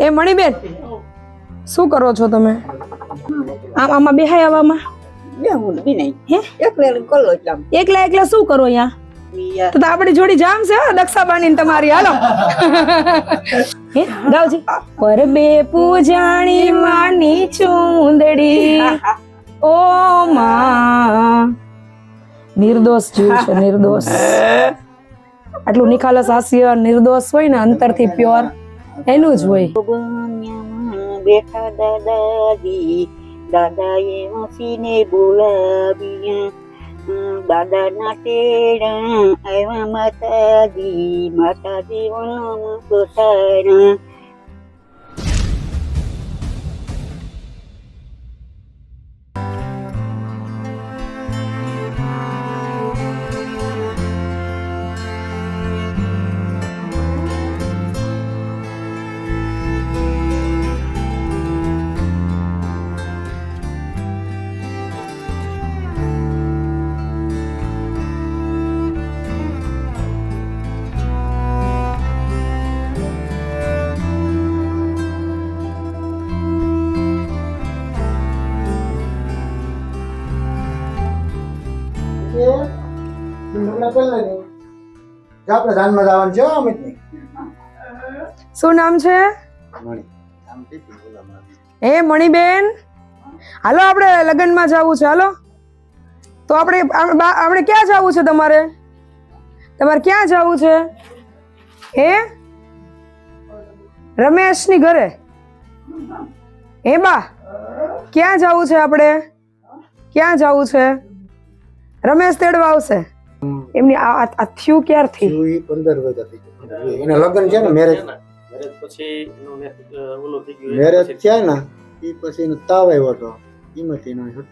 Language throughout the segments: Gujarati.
એ મણીબેન શું કરો છો તમે? આમ આમાં બેહાય આવામાં? એકલે એકલા શું કરો અહીંયા? તો આપણી જોડી જામ છે હો, દક્ષાબાની તમારી. હાલો. ગાવજી. પર બે પૂજાણી માની ચૂંદડી. ઓ માં. નિર્દોષ જીવ છે નિર્દોષ. આટલું નિખાલસ હાસ્ય નિર્દોષ હોય ને અંતરથી પ્યોર. એનું જ હોય. બેઠા દાદાજી, દાદાએ હસીને બોલાવ્યા. દાદા ના ટેડા આવ્યા માતાજી માતાજી વનો કોઠારા આપણે જાનમાં જવાનું છે હો અમિતની. શું નામ છે? મણી. આમ એ મણીબેન? હાલો આપણે લગ્નમાં જવું છે હાલો. તો આપણે આપણે ક્યાં જવું છે તમારે? તમારે ક્યાં જવું છે? હે? રમેશની ઘરે? હે બા? ક્યાં જવું છે આપણે? ક્યાં જવું છે? રમેશ તેડવા આવશે. એમની આ આ- થયું ક્યારથી થયું એ પંદર વાગ્યા થઈ ગયું, એને લગ્ન છે ને મેરેજ મેરેજ પછી ઓલું થઈ ગયું મેરેજ છે થયા ને એ પછી એનો તાવ આવ્યો હતો એમાંથી એનો ગયું.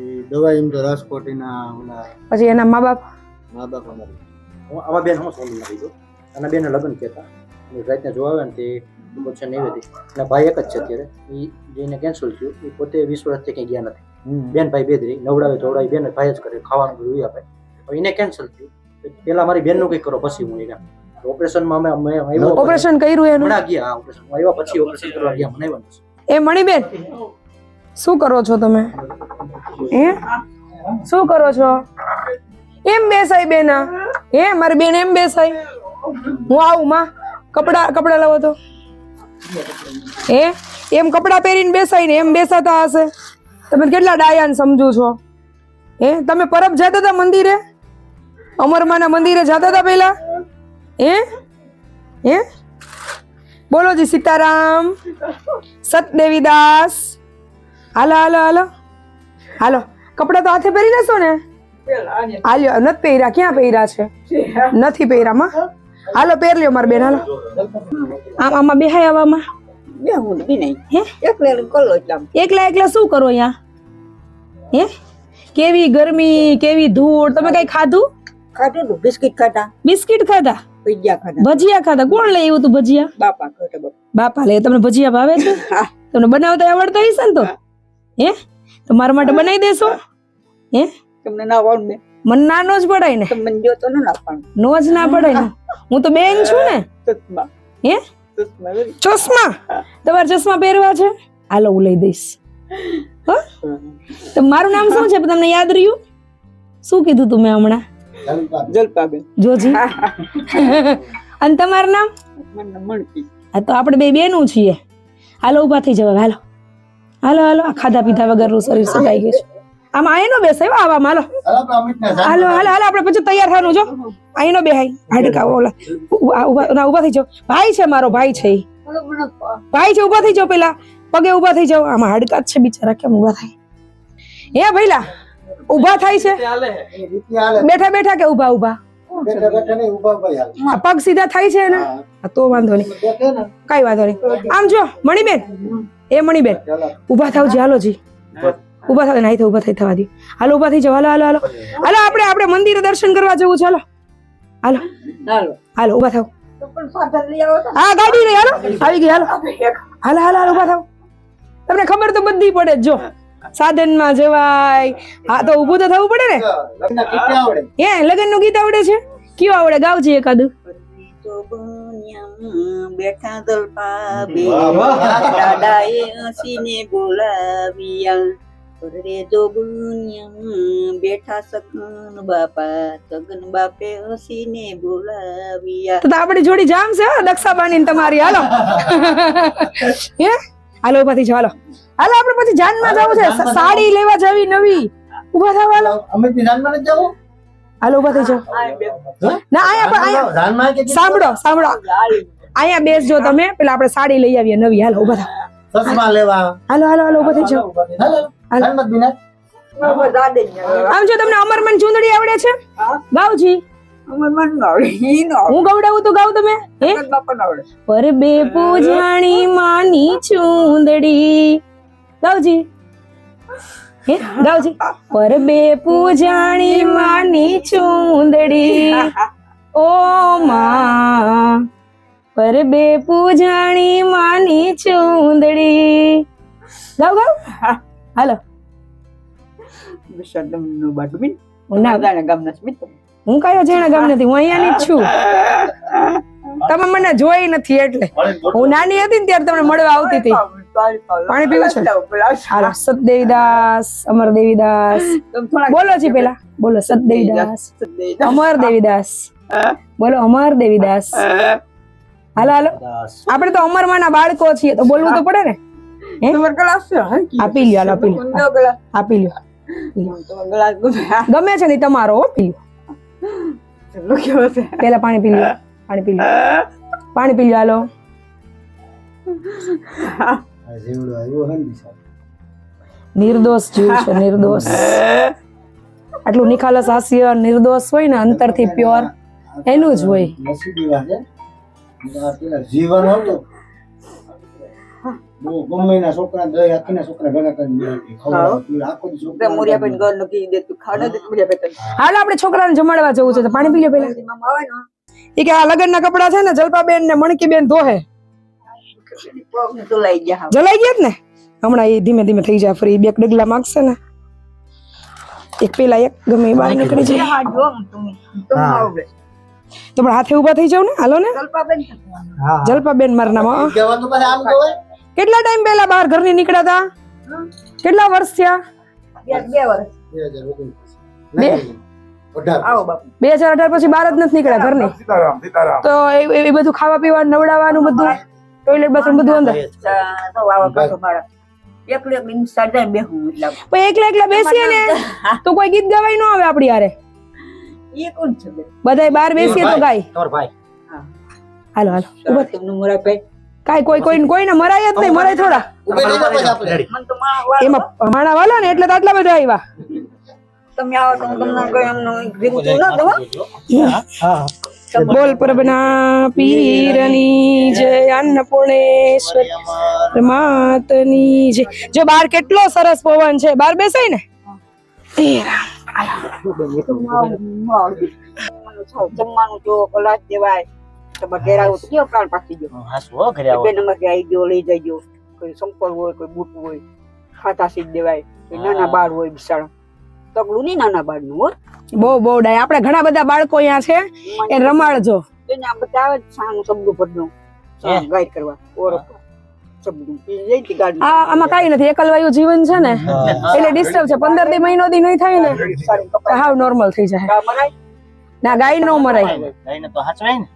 એ દવા એમ તો રાજકોટ એના ઓલા પછી એના મા બાપ? મા બાપ અમારે. હું આમાં બેન હું સોલી કરી દઉં અને બેન લગ્ન કહેતા. અને રાતના જોવા આવે ને તે પછી નૈવેદી એના ભાઈ એક જ છે અત્યારે. એ જેને કેન્સલ થયું. એ પોતે વીસ વર્ષથી ક્યાંય ગયા નથી. બેન ભાઈ બે જ રહી. નવડાવે ધોવડાવે બેન ભાઈ જ કરે. ખાવાનું બધું એ આપે. એને કેન્સલ થયું. પેલા મારી બેનનું કંઈક કરો પછી હું એમ ઓપરેશનમાં અમે અમે ઓપરેશન કર્યું એનું? હમણાં ગયા ઓપરેશન આવ્યા પછી ઓપરેશન કરવા ગયા મને આવ્યા. એ મણીબેન શું કરો છો તમે? હે? શું કરો છો? એમ બેસાય બેના હે મારી બેન એમ બેસાય. હું આવું માં? કપડા કપડા લાવો તો. હે? એમ કપડા પહેરીને બેસાય ને એમ બેસાતા હશે. તમે કેટલા ડાયાન સમજો છો? હે? તમે પરબ જતા હતા મંદિરે? અમરમાના મંદિરે જતા હતા પહેલા? હે? હે? બોલો જી સીતારામ સતદેવીદાસ હાલો હાલો હાલો. હાલો. કપડા તો હાથે પહેરી લેશો ને? હાલ્યો. નથી પહેર્યા. ક્યાં પહેર્યા છે? નથી પહેર્યા માં. હાલો પહેર લ્યો મારા બેન. હાલો. આમ આમાં બેહાય આવામાં. એકલા એકલા શું કરો અહીંયા? હે? કેવી ગરમી કેવી ધૂળ? તમે કઈ ખાધું? ખાધું તું બિસ્કિટ ખાધા? બિસ્કિટ ખાધા? ભજીયા ખાધા. ભજીયા ખાધા. કોણ લઈ આવ્યું તું ભજીયા? બાપા ખાધા બાપા. લે તમને ભજીયા ભાવે છે? હા. તમને બનાવતા આવડતા હશે ને તો? હે. તો મારા માટે બનાવી દેશો. હે. તમને ના આવડે મને ના નાનો જ પડાય ને. તમને જો તો ના નાખવાનું. નો જ ના પડાય ને. હું તો બેન છું ને. ચશ્મા. હે? ચશ્મા તમારે ચશ્મા પહેરવા છે? હાલો હું લઈ દઈશ. હો? તો મારું નામ શું છે? તમને યાદ રહ્યું? શું કીધું તું મેં હમણાં. જલપાબેન. જોજી. અને તમારું નામ? મણકી. તો આપણે બે બેનું છીએ. હાલો ઊભા થઈ જવા હાલો. હાલો હાલો. આ ખાધા પીધા વગરનું શરીર સગાઈ ગયું છે. આમાં આયનો બેસાય? હો આવામાં હાલો. હાલો હાલો હાલો હાલો. આપણે પછી તૈયાર થવાનું જો. આયનો બેહાય. હાડકા ઓલા. ના ઊભા થઈ જાઓ. ભાઈ છે મારો ભાઈ છે ભાઈ છે ઊભા થઈ જાઓ પેલા. પગે ઊભા થઈ જાઓ. આમાં હાડકા જ છે બિચારા કેમ ઊભા થાય? હે ભઈલા? ઊભા થાય છે. બેઠા બેઠા કે ઊભા ઊભા પગ સીધા થાય છે ને તો વાંધો નહીં. કઈ વાંધો નહીં. આમ જો મણીબેન. એ મણીબેન. ઊભા થાવ જી હાલો જી. ઊભા થાવ નહીં ઊભા થઈ થવા દી. હાલો ઊભા થઈ જાઓ. હાલો હાલો હાલો. હાલો આપણે આપણે મંદિરે દર્શન કરવા જવું છે હાલો. હાલો. હાલો. હાલો ઊભા થાવ. તો પણ સાધન લઈ આવો તો હા ગાડી લઈ હાલો. આવી ગઈ હાલો. હાલો હાલો હાલો ઊભા થાવ. તમને ખબર તો બધી પડે જ જો. સાધનમાં જવાય. હા તો ઊભું તો થવું પડે ને? લગ્ન કેટલે આવડે. હે લગ્નનું ગીત આવડે છે? કયું આવડે? ગાવજે એકાદું. બેઠા દલપા બે વાહ, વાહ. દાદાએ હસીને બોલાવ્યા રે જો ગુણ્યમ બેઠા સગન બાપા સગન બાપે હસીને બોલાવ્યા તો તો જોડી જામ છે હો, દક્ષાબાની ને તમારી. હાલો. હે? હાલો ઊભા થઈ હાલો. હાલો આપણે પછી જાનમાં જવું છે. સાડી લેવા જવી નવી. ઊભા થાવ હાલો. અમે જાનમાં જ જવું? હાલો ઊભા થઈ જાઓ. ના અહીંયા પણ કે સાંભળો સાંભળો. અહીંયા બેસજો તમે. પેલા આપણે સાડી લઈ આવીએ નવી. હાલો ઊભા થાવ ચશ્મા લેવા. હાલો હાલો હાલો ઊભા થઈ જાઓ. હાલો. આમ જો તમને અમરમન ચુંદડી આવડે છે? હા? ગાવજી. હું ગવડાવું તો ગાવ તમે? પર બે પૂજાણી માની ચુંદડી. ગાવજી હે ગાવજી પર બે પૂજાણી માની ચુંદડી. ઓ માં. પર બે પૂજાણી માની ચુંદડી. ગાવ ગાવ. હાલો. વિસર્જનનું નું બી. હું ના ગાના ગામના સ્મિત. હું કયો જેણા ગામ નથી હું અહીંયાની જ છું. તમે મને જોઈ નથી એટલે. હું નાની હતી ને ત્યારે તમને મળવા આવતી હતી. પાણી પીવું છે? હાલો સતદેવીદાસ અમર દેવીદાસ બોલો જી પેલા. બોલો સતદેવીદાસ. અમર દેવીદાસ બોલો અમર દેવીદાસ હાલો હાલો. આપણે તો અમર માના બાળકો છીએ તો બોલવું તો પડે ને? આપી લ્યો આપી લ્યો. આપી લ્યો. ગમે. છે ને તમારો હો પી લ્યો. ચલો કેવો છે. પેલા પાણી પી લ્યો પાણી પી લ્યો. પાણી પી લ્યો હાલો. નિર્દોષ જીવ છે નિર્દોષ. આટલું નિખાલસ હાસ્ય નિર્દોષ હોય ને અંતરથી પ્યોર એનું જ હોય. જીવન હતું. ગમે એના છોકરા દહીં આપીને છોકરા ભેગા કરીને આખો દી મોરિયા છોકરા ઘરનું કીધું તું ખાને દે મોરિયા ભાઈ તને. આપણે છોકરાને જમાડવા જવું છે તો પાણી પી લ્યો પેલા ને. એ કે આ લગ્નના કપડા છે ને જલપાબેન ને મણકીબેન ધોહે. પગ ગયા જલાઈ ગયા ને? હમણાં એ ધીમે ધીમે થઈ જાય ફરી બે ડગલા માગશે ને. એક પેલા એક ગમે એ બહાર નીકળી જાય. તો પણ હાથે ઊભા થઈ જાવ ને? હાલો ને. જલપાબેન મારા નામ કેટલા ટાઈમ પહેલા બહાર ઘરની નીકળ્યા હતા? કેટલા વર્ષ થયા? બે વર્ષ. બે હજાર બે. અઢાર. પછી. બહાર જ નથી નીકળ્યા ઘરની? તો એ બધું ખાવા પીવાનું નવડાવવાનું બધું? ટોયલેટ બાથરૂમ બધું અંદર? એકલું એકલું બેસીએ ને? તો કોઈ ગીત ગવાય ન આવે આપડી હારે? બધા બાર બેસીએ તો ગાય. ભાઈ. હાલો હાલો. ઊભા મોરા ભાઈ કાંઈ કોઈ કોઈ કોઈને મરાય જ નહીં મરાય થોડા. એમાં હમણાં વાલા ને એટલે તો આટલા બધા આવ્યા. તમે આવો તો તમને કઈ એમનું ભેગું તો ના દઉં બોલ પ્રભના પીરની જય અન્નપૂર્ણેશ્વર. માતની જય. જો બાર કેટલો સરસ પવન છે. બાર બેસાય ને? જમવાનું જો કલાક દેવાય તો ઘેર આવું તો કેવો પ્રાણ પાકી ગયો? હા શું હો, ઘરે આવો બે નંબર કે આવી ગયો લઈ જજો કોઈ સંપલ હોય કોઈ બૂટ હોય ખાતા સીધ દેવાય. નાના બાળ હોય બિચારા. તગડું નહીં નાના બાળનું બહુ બહુ ડાય. આપણે ઘણા બધા બાળકો અહીંયા છે. એ રમાડજો. એને આ બધા આવે સાનું શબ્દો ભરનો. ગાઈડ કરવા. આમાં કાંઈ નથી. એકલવાયુ જીવન છે ને. એટલે ડિસ્ટર્બ છે. પંદર દી મહિનો દી નહીં થાય ને. સારું હાવ નોર્મલ થઈ જાય. ના ગાય નો મરાય. ગાયને તો હાચવાય ને.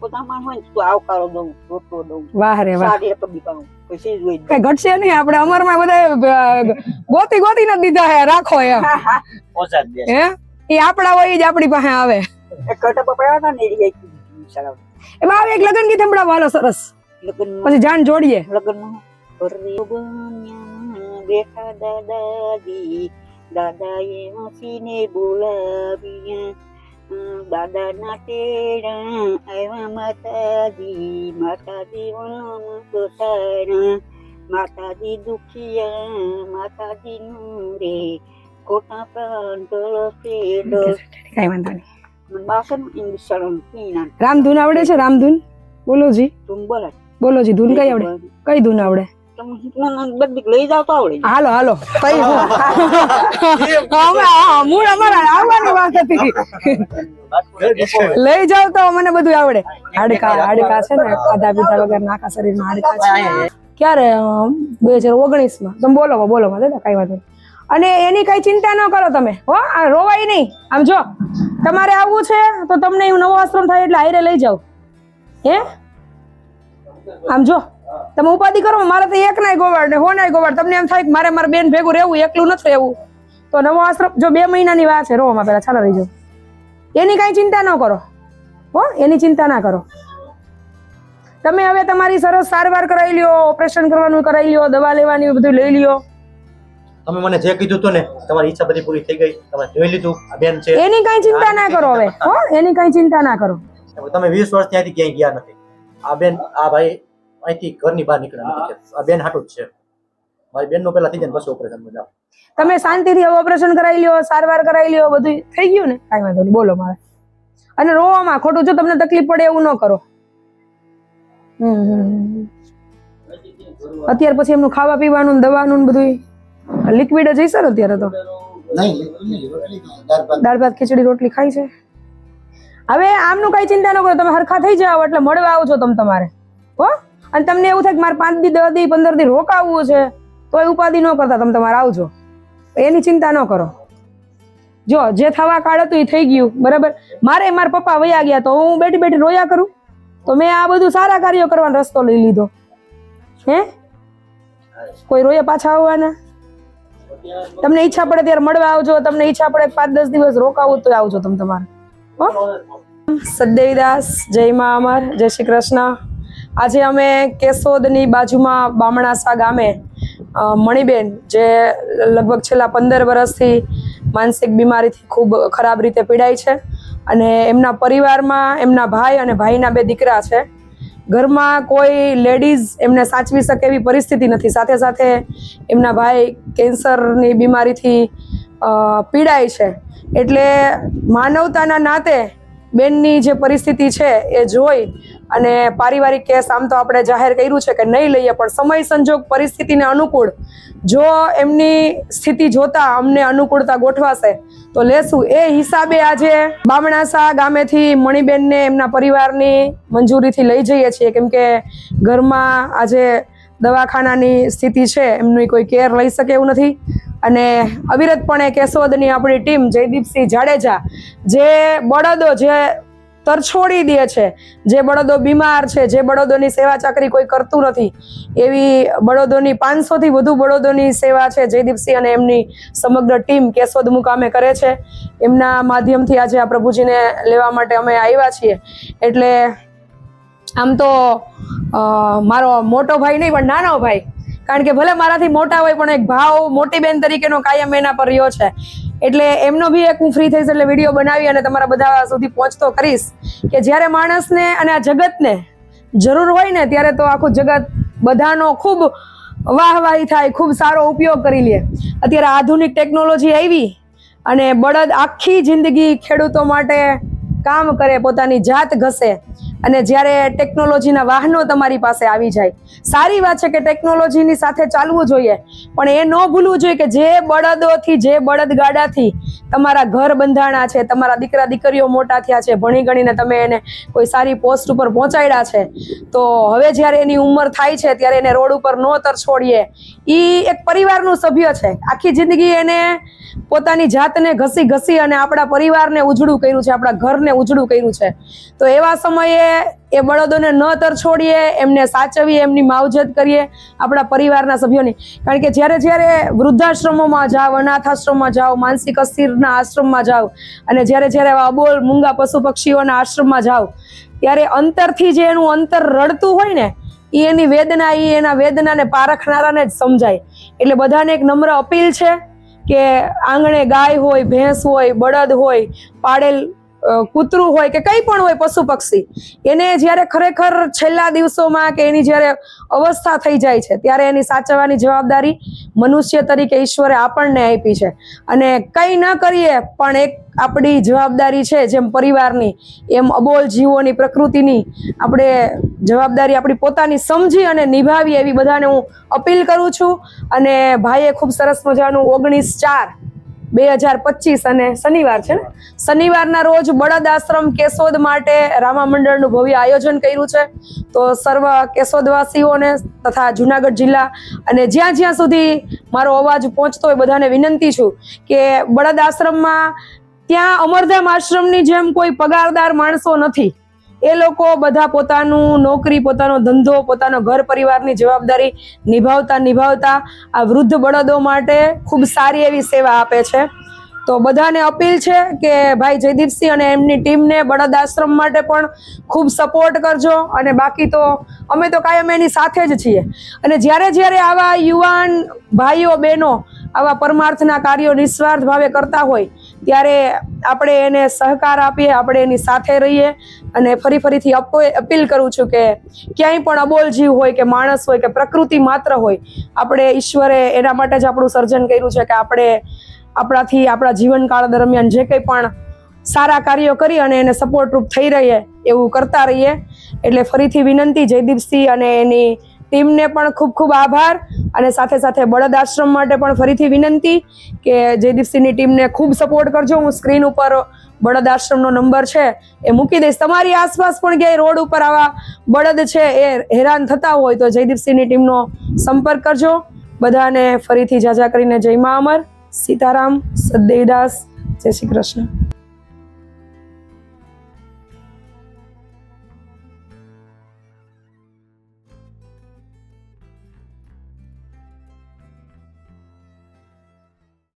હા બે હોય તો આવકારો દઉં રોટલો દઉં. વાહ રે વાહ. સારી રકમ બી પછી જોઈ કઈ ઘટશે નહીં આપણે અમારમાં બધા ગોતી ગોતી નથી દીધા હે રાખો એમ. ઓછા જ દેશ હે? એ આપણા હોય જ આપણી પાસે આવે. એક કટા હતા ને એ રહી ગઈ બિચારા એમાં આવે એક લગન ગીત સંભળાવો હાલો સરસ. લગ્નમાં? પછી જાન જોડીએ. બન્યા બેઠા દાદાજી દાદાએ હસીને બોલાવ્યા. દાદાના તેરા આવ્યા માતાજી માતાજી ઓનમ કોટારા માતાજી દુખિયા માતાજી નું રે કોટા તળપે દસ કઈ વાંધો નહીં. ઇંગ્લિશ શાળાનું પીના રામધૂન આવડે છે? રામધૂન? બોલો જી. તું બોલા બોલો જી ધૂન કઈ આવડે? કઈ ધૂન આવડે? બધી લઈ જાવ તો આવડે હાલો હાલો કઈ હું અમે હા, મૂળ અમારા આવવાની વાત હતી લઈ જાવ તો મને બધું આવડે હાડકા હાડકા છે ને ખાધા પીધા વગર નાખા શરીરમાં હાડકા છે ક્યારે બે હજાર ઓગણીસમાં? તમે બોલો બોલો માં દાદા કઈ વાંધો નહીં. અને એની કઈ ચિંતા ન કરો તમે. હો રોવાય નહીં. આમ જો તમારે આવવું છે તો તમને એવું નવો આશ્રમ થાય એટલે હારે લઈ જાવ હે? આમ જો. તમે ઉપાધિ કરો મારે તો એક નાય ગોવાડ ને હો નાય ગોવાડ. તમને એમ થાય કે મારે મારા બેન ભેગું રહેવું એકલું નથી રહેવું. તો નવો આશ્રમ જો બે મહિનાની વાત છે રોવામાં પેલા ચાલો રહીજો એની કાંઈ ચિંતા ન કરો. હો એની ચિંતા ના કરો. તમે હવે તમારી સરસ સારવાર કરાવી લ્યો ઓપરેશન કરવાનું કરાવી લ્યો દવા લેવાની બધું લઈ લ્યો. તમે મને જે કીધું હતું ને તમારી ઈચ્છા બધી પૂરી થઈ ગઈ. તમે જોઈ લીધું આ બેન છે. એની કાંઈ ચિંતા ના કરો હવે. હો એની કાંઈ ચિંતા ના કરો. તમે 20 વર્ષ ત્યાંથી ક્યાંય ગયા નથી. આ બેન આ ભાઈ અહીંથી ઘરની બહાર નીકળ્યા નથી આ બેન હાટું જ છે. મારી બેનનું પહેલા થઈ જાય પછી ઓપરેશન બધા તમે શાંતિથી હવે ઓપરેશન કરાવી લ્યો સારવાર કરાવી લ્યો બધું થઈ ગયું ને? કાંઈ વાંધો નહીં બોલો મારે. અને રોવામાં ખોટું જો તમને તકલીફ પડે એવું ન કરો. અત્યાર પછી એમનું ખાવા પીવાનું દવાનું ને બધું લિક્વિડ જ હશે ને અત્યારે તો? દાળ ભાત. ખીચડી રોટલી ખાઈ છે? હવે આમનું કઈ ચિંતા ન કરો તમે હરખા થઈ જાઓ એટલે મળવા છો તમે તમારે. હો? અને તમને એવું થાય કે મારે પાંચ દી, દસ દી, પંદર દી રોકાવવું છે તો એ ઉપાધિ ન કરતા તમે તમારે આવજો. એની ચિંતા ન કરો. જો, જે થવા કાળ હતું એ થઈ ગયું, બરાબર? મારે મારા પપ્પા વયા ગયા, તો હું બેઠી બેઠી રોયા કરું? તો મેં આ બધું સારા કાર્યો કરવાનો રસ્તો લઈ લીધો. હે? કોઈ રોયા પાછા આવવાના? તમને ઈચ્છા પડે ત્યારે મળવા આવજો, તમને ઈચ્છા પડે પાંચ, દસ દિવસ રોકાવું તો આવજો તમે તમારે. હો? સદદેવીદાસ જય મા અમર, જય શ્રી કૃષ્ણ. આજે અમે કેશોદની બાજુમાં બામણાસા ગામે મણિબેન, જે લગભગ છેલ્લા પંદર વર્ષથી માનસિક બીમારીથી ખૂબ ખરાબ રીતે પીડાય છે અને એમના પરિવારમાં એમના ભાઈ અને ભાઈના બે દીકરા છે. ઘરમાં કોઈ લેડીઝ એમને સાચવી શકે એવી પરિસ્થિતિ નથી. સાથે સાથે એમના ભાઈ કેન્સરની બીમારીથી પીડાય છે. એટલે માનવતાના નાતે બેનની જે પરિસ્થિતિ છે એ જોઈ અને પારિવારિક કેસ આમ તો આપણે જાહેર કર્યું છે કે નહીં લઈએ, પણ સમય સંજોગ પરિસ્થિતિને અનુકૂળ, જો એમની સ્થિતિ જોતા અમને અનુકૂળતા ગોઠવાશે, તો લેશું. એ હિસાબે આજે બામણાસા ગામેથી મણિબેનને એમના પરિવારની મંજૂરીથી લઈ જઈએ છીએ. કેમ કે ઘરમાં આજે દવાખાનાની સ્થિતિ છે, એમની કોઈ કેર લઈ શકે એવું નથી. અને અવિરતપણે કેશોદની આપણી ટીમ જયદીપસિંહ જાડેજા, જે બળદો, જે તરછોડી દે છે. જે બળદો બીમાર છે, જે બળદોની સેવા ચાકરી કોઈ કરતું નથી, એવી બળદોની પાંચસોથી વધુ બળદોની સેવા છે જયદીપસિંહ અને એમની સમગ્ર ટીમ કેશોદ મુકામે કરે છે. એમના માધ્યમથી આજે આ પ્રભુજીને લેવા માટે અમે આવ્યા છીએ. એટલે આમ તો મારો મોટો ભાઈ નહીં, પણ નાનો ભાઈ. કારણ કે ભલે મારાથી મોટા હોય, પણ એક ભાવ મોટી બેન તરીકેનો કાયમ એના પર રહ્યો છે. એટલે એમનો બી એક હું ફ્રી થઈશ એટલે વીડિયો બનાવી અને તમારા બધા સુધી પહોંચતો કરીશ. કે જ્યારે માણસને અને આ જગતને જરૂર હોય ને, ત્યારે તો આખું જગત બધાનો ખૂબ વાહવાહી થાય, ખૂબ સારો ઉપયોગ કરી લે. અત્યારે આધુનિક ટેકનોલોજી આવી અને બળદ આખી જિંદગી ખેડૂતો માટે કામ કરે, પોતાની જાત ઘસે. અને જ્યારે ટેકનોલોજીના વાહનો તમારી પાસે આવી જાય, સારી વાત છે કે ટેકનોલોજીની સાથે ચાલવું જોઈએ, પણ એ ન ભૂલવું જોઈએ કે જે બળદોથી, જે બળદગાડાથી તમારા ઘર બંધાણા છે, તમારા દીકરા દીકરીઓ મોટા થયા છે, ભણી ગણીને તમે એને કોઈ સારી પોસ્ટ ઉપર પહોંચાડ્યા છે, તો હવે જ્યારે એની ઉંમર થાય છે, ત્યારે એને રોડ ઉપર ન તરછોડીએ એ એક પરિવારનું સભ્ય છે. આખી જિંદગી એને પોતાની જાતને ઘસી ઘસી અને આપણા પરિવારને ઉજળું કર્યું છે, આપણા ઘરને ઉજળું કર્યું છે. તો એવા સમયે એ બળદોને ન તરછોડીએ, એમને સાચવીએ, એમની માવજત કરીએ આપણા પરિવારના સભ્યોની. કારણ કે જ્યારે જ્યારે વૃદ્ધાશ્રમોમાં જાઓ અનાથ આશ્રમમાં જાઓ, માનસિક અસ્થિરના આશ્રમમાં જાઓ અને જ્યારે જ્યારે આવા અબોલ, મૂંગા પશુ પક્ષીઓના આશ્રમમાં જાઓ, ત્યારે અંતરથી જે એનું અંતર રડતું હોય ને એ એની વેદના એ એના વેદનાને પારખનારાને જ સમજાય. એટલે બધાને એક નમ્ર અપીલ છે કે આંગણે ગાય હોય, ભેંસ હોય, બળદ હોય, પાડેલ કૂતરું હોય કે કંઈ પણ હોય પશુ પક્ષી, એને જ્યારે ખરેખર છેલ્લા દિવસોમાં કે એની જ્યારે અવસ્થા થઈ જાય છે, ત્યારે એની સાચવવાની જવાબદારી મનુષ્ય તરીકે ઈશ્વરે આપણને આપી છે. અને કંઈ ન કરીએ, પણ એક આપણી જવાબદારી છે, જેમ પરિવારની, એમ અબોલ જીવોની પ્રકૃતિની, આપણે જવાબદારી આપણી પોતાની સમજી અને નિભાવી એવી બધાને હું અપીલ કરું છું. અને ભાઈએ ખૂબ સરસ મજાનું ઓગણીસ ચાર બે હજાર પચીસ અને શનિવાર છે ને? શનિવારના રોજ બળદ આશ્રમ કેશોદ માટે રામા મંડળનું ભવ્ય આયોજન કર્યું છે. તો સર્વ કેશોદવાસીઓને તથા જુનાગઢ જિલ્લા અને જ્યાં જ્યાં સુધી મારો અવાજ પહોંચતો હોય બધાને વિનંતી છું કે બળદ આશ્રમમાં ત્યાં અમરધામ આશ્રમની જેમ કોઈ પગારદાર માણસો નથી. એ લોકો બધા પોતાનું નોકરી, પોતાનો ધંધો, પોતાનો ઘર પરિવારની જવાબદારી નિભાવતા નિભાવતા આ વૃદ્ધ બળદો માટે ખૂબ સારી એવી સેવા આપે છે. તો બધાને અપીલ છે કે ભાઈ જયદીપસિંહ અને એમની ટીમને બળદ આશ્રમ માટે પણ ખૂબ સપોર્ટ કરજો. અને બાકી તો અમે તો કાયમ એની સાથે જ છીએ. અને જ્યારે જ્યારે આવા યુવાન ભાઈઓ, બહેનો આવા પરમાર્થના કાર્યો નિસ્વાર્થ ભાવે કરતા હોય, ત્યારે આપણે એને સહકાર આપીએ, આપણે એની સાથે રહીએ. અને ફરી ફરીથી અપ- અપીલ કરું છું કે ક્યાંય પણ અબોલ જીવ હોય કે માણસ હોય કે પ્રકૃતિ માત્ર હોય, આપણે ઈશ્વરે એના માટે જ આપણું સર્જન કર્યું છે કે આપણે આપણાથી, આપણા જીવનકાળ દરમિયાન જે કંઈ પણ સારા કાર્યો કરી અને એને સપોર્ટરૂપ થઈ રહીએ, એવું કરતા રહીએ. એટલે ફરીથી વિનંતી જયદીપસિંહ અને એની ટીમને પણ ખૂબ ખૂબ આભાર અને સાથે સાથે બળદ આશ્રમ માટે પણ ફરીથી વિનંતી કે જયદીપસિંહની ટીમને ખૂબ સપોર્ટ કરજો. હું સ્ક્રીન ઉપર બળદ આશ્રમનો નંબર છે એ મૂકી દઈશ. તમારી આસપાસ પણ ક્યાંય રોડ ઉપર આવા બળદ છે એ હેરાન થતા હોય તો જયદીપસિંહની ટીમનો સંપર્ક કરજો. બધાને ફરીથી જાજા કરીને જય મા અમર. સીતારામ સદદેવદાસ જય શ્રી કૃષ્ણ.